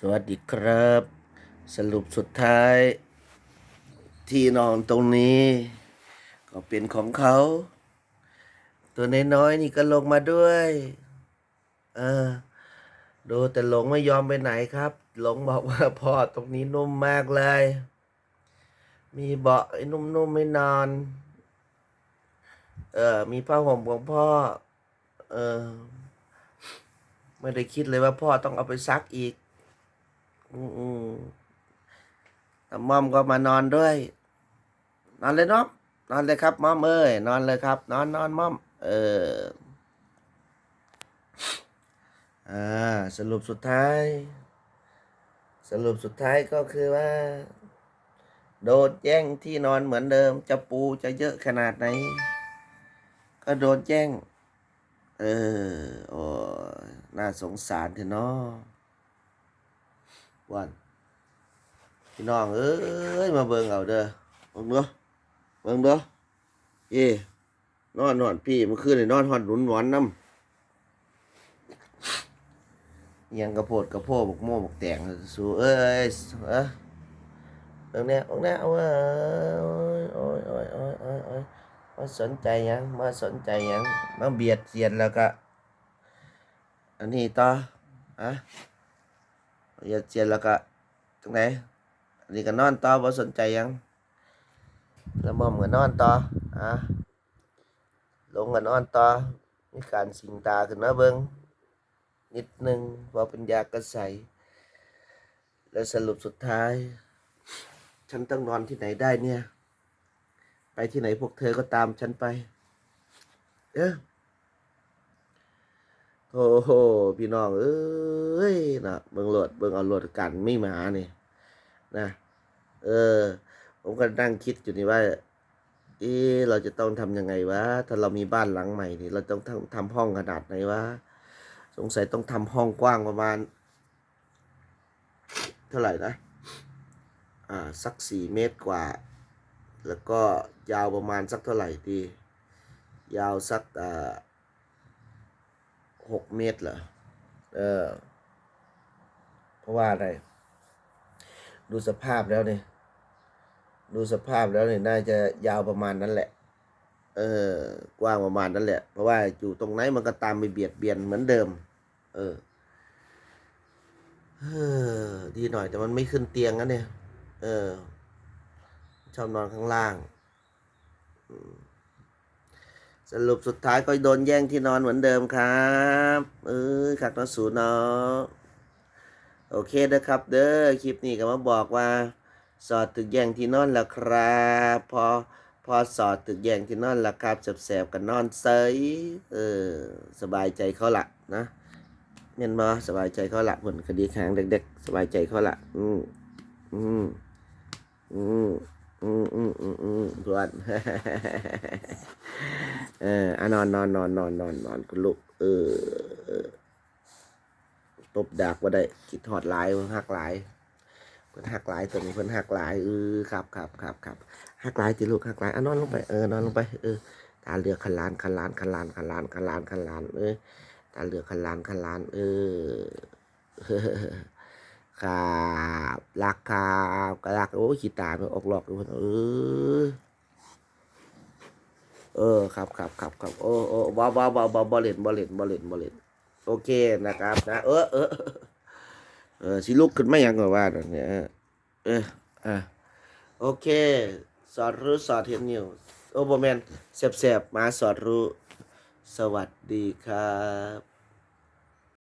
สวัสดีครับ สรุปสุดท้าย ที่นอนตรงนี้ ก็เป็นของเขา ตัวน้อยๆนี่ก็ลงมาด้วย เออดูแต่หลงไม่ยอมไปไหนครับ หลงบอกว่าพ่อตรงนี้นุ่มมากเลย มีเบาะไอ้นุ่มๆไม่นอน เออ มีผ้าห่มของพ่อ เออ ไม่ได้คิดเลยว่าพ่อต้องเอาไปซักอีก อืมอมอมก็มานอนด้วย นอนเลยเนาะนอนเลยครับมอมเอ้ยนอนเลยครับ นอนนอนมอม เอออ่าสรุปสุดท้าย สรุปสุดท้ายก็คือว่า โดนแย่งที่นอนเหมือนเดิม จะปูจะเยอะขนาดไหน ก็โดนแย่ง เออโอ้น่าสงสารเถอะเนาะ วันพี่น้องเอ้ยมาเบิ่งเอาเด้อเบิ่งเด้อเบิ่งเด้อเย่นอนนอนพี่เมื่อคืนนี่นอนหอนหนุนหวานน้ำอิหยังกระโพดกระโพบกโม่บกแตงสู้เอ้ยเอ้ยเบิ่งเนี่ยเบิ่งเนี่ยโอ้ยโอ้ยโอ้ยโอ้ยโอ้ยโอ้ยมาสนใจยังมาสนใจยังมาเบียดเสียดแล้วก็อันนี้ต่ออะ ย่าเจียนแล้วก็ตรงไหนอันนี้ก็นอนต่อบ่สนใจยังแล้วมอมก็นอนต่ออะลงก็นอนต่อมีการสิงตาขึ้นมาเบิ่งนิดนึงพอเป็นยากระใสแล้วสรุปสุดท้าย ฉันต้องนอนที่ไหนได้เนี่ย ไปที่ไหนพวกเธอก็ตามฉันไป เอ้อ โอ้โหพี่น้องเอ้ยนะเบิ่งรถเบิ่งเอารถกันไม่มานี่นะเออ ผมก็นั่งคิดอยู่นี่ว่า เออเราจะต้องทำยังไงวะถ้าเรามีบ้านหลังใหม่นี่เราต้องทำทำห้องขนาดไหนวะสงสัยต้องทำห้องกว้างประมาณ เท่าไหร่นะอ่าสักสี่เมตรกว่า แล้วก็ยาวประมาณสักเท่าไหร่ดี ยาวสักอ่า หกเมตรเหรอ เออ เพราะว่าอะไร ดูสภาพแล้วเนี่ย ดูสภาพแล้วเนี่ยน่าจะยาวประมาณนั้นแหละ เออ กว้างประมาณนั้นแหละ เพราะว่าอยู่ตรงไหนมันก็ตามไปเบียดเบียนเหมือนเดิม เออเออดีหน่อยแต่มันไม่ขึ้นเตียงนะเนี่ย เออ ชอบนอนข้างล่าง สรุปสุดท้ายก็โดนแย่งที่นอนเหมือนเดิมครับ เออขักนอนสูเนาะโอเคนะครับ เด้อคลิปนี้ก็มาบอกว่า สอดตึกแย่งที่นอนแล้วครับ พอพอสอดตึกแย่งที่นอนแล้วครับแสบๆกันนอนเซยเออ สบายใจเขาละนะเนียนมาสบายใจเขาละผลคดีแข็งเด็กๆ สบายใจเขาละอืมอืมอืม อืมอืมอืมอืมทวนเอออะนอนนอนนอนนอนนอนนอนคุณลูกเออตบดากว่าได้คิดถอดลายเพิ่นหักลายเพิ่นหักลายตัวนี้เพิ่นหักลายเออครับครับครับครับหักลายจิลูกหักลายอะนอนลงไปเออนอนลงไปเออตาเลือกขันลานขันลานขันลานขันลานขันลานขันลานเออตาเลือกขันลานขันลานเออ ครับรักครับก็รักโอ้ขี้ตามันออกหลอกอยู่เพิ่นเออเออครับครับครับครับโอ้โอ้บอบอบอบอบอเล่นบอเล่นบอเล่นบอเล่นโอเคนะครับนะเออเออเออสิลุกขึ้นไม่ยังก็ว่าเนี่ยเอออะโอเคสอดรู้สอดเห็นอยู่โอ้บอแมนแสบๆมาสอดรู้ สวัสดีครับ